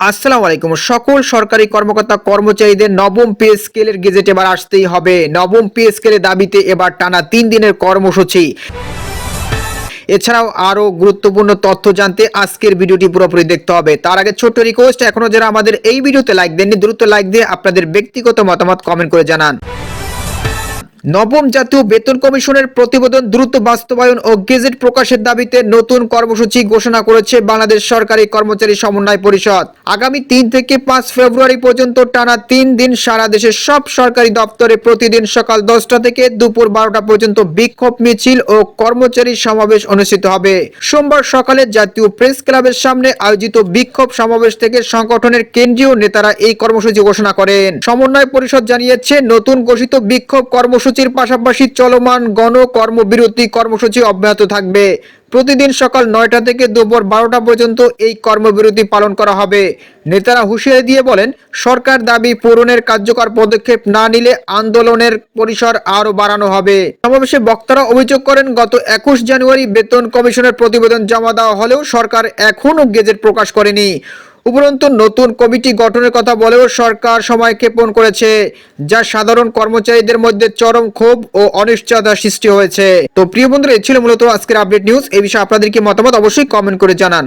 আসসালামু আলাইকুম। সকল সরকারি কর্মকর্তা কর্মচারীদের নবম পে স্কেলের গেজেট এবার আসতেই হবে। নবম পে স্কেলের দাবিতে এবার টানা তিন দিনের কর্মসূচি। এছাড়াও আরও গুরুত্বপূর্ণ তথ্য জানতে আজকের ভিডিওটি পুরোপুরি দেখতে হবে। তার আগে ছোট্ট রিকোয়েস্ট এখনও যারা আমাদের এই ভিডিওতে লাইক দেননি, দ্রুত লাইক দিয়ে আপনাদের ব্যক্তিগত মতামত কমেন্ট করে জানান। নবম জাতীয় বেতন কমিশনের প্রতিবেদন দ্রুত বাস্তবায়ন ও গেজেট প্রকাশের দাবিতে নতুন কর্মসূচি ঘোষণা করেছে বাংলাদেশ সরকারি কর্মচারী সমন্বয় পরিষদ। আগামী তিন থেকে পাঁচ ফেব্রুয়ারি পর্যন্ত টানা তিন দিন সারা দেশের সব সরকারি দপ্তরে প্রতিদিন সকাল দশটা থেকে দুপুর বারোটা পর্যন্ত বিক্ষোভ মিছিল ও কর্মচারী সমাবেশ অনুষ্ঠিত হবে। সোমবার সকালে জাতীয় প্রেস ক্লাবের সামনে আয়োজিত বিক্ষোভ সমাবেশ থেকে সংগঠনের কেন্দ্রীয় নেতারা এই কর্মসূচি ঘোষণা করেন। সমন্বয় পরিষদ জানিয়েছে, নতুন ঘোষিত বিক্ষোভ কর্মসূচির পাশাপাশি চলমান গণ কর্মবিরতি কর্মসূচি অব্যাহত থাকবে। প্রতিদিন সকাল নয়টা থেকে দুপুর বারোটা পর্যন্ত এই কর্মবিরতি পালন করা হবে। নেতারা হুঁশিয়ারি দিয়ে বলেন, সরকার দাবি পূরণের কার্যকর পদক্ষেপ না নিলে আন্দোলনের পরিসর আরও বাড়ানো হবে। সমাবেশে বক্তারা অভিযোগ করেন, গত একুশ জানুয়ারি বেতন কমিশনের প্রতিবেদন জমা দেওয়া হলেও সরকার এখনও গেজেট প্রকাশ করেনি। উপরন্তু নতুন কমিটি গঠনের কথা বলেও সরকার সময় ক্ষেপণ করেছে, যা সাধারণ কর্মচারীদের মধ্যে চরম ক্ষোভ ও অনিশ্চয়তা সৃষ্টি হয়েছে। তো প্রিয় বন্ধুরা এই ছিল মূলত আজকের আপডেট নিউজ। এই বিষয়ে আপনাদের কি মতামত অবশ্যই কমেন্ট করে জানান।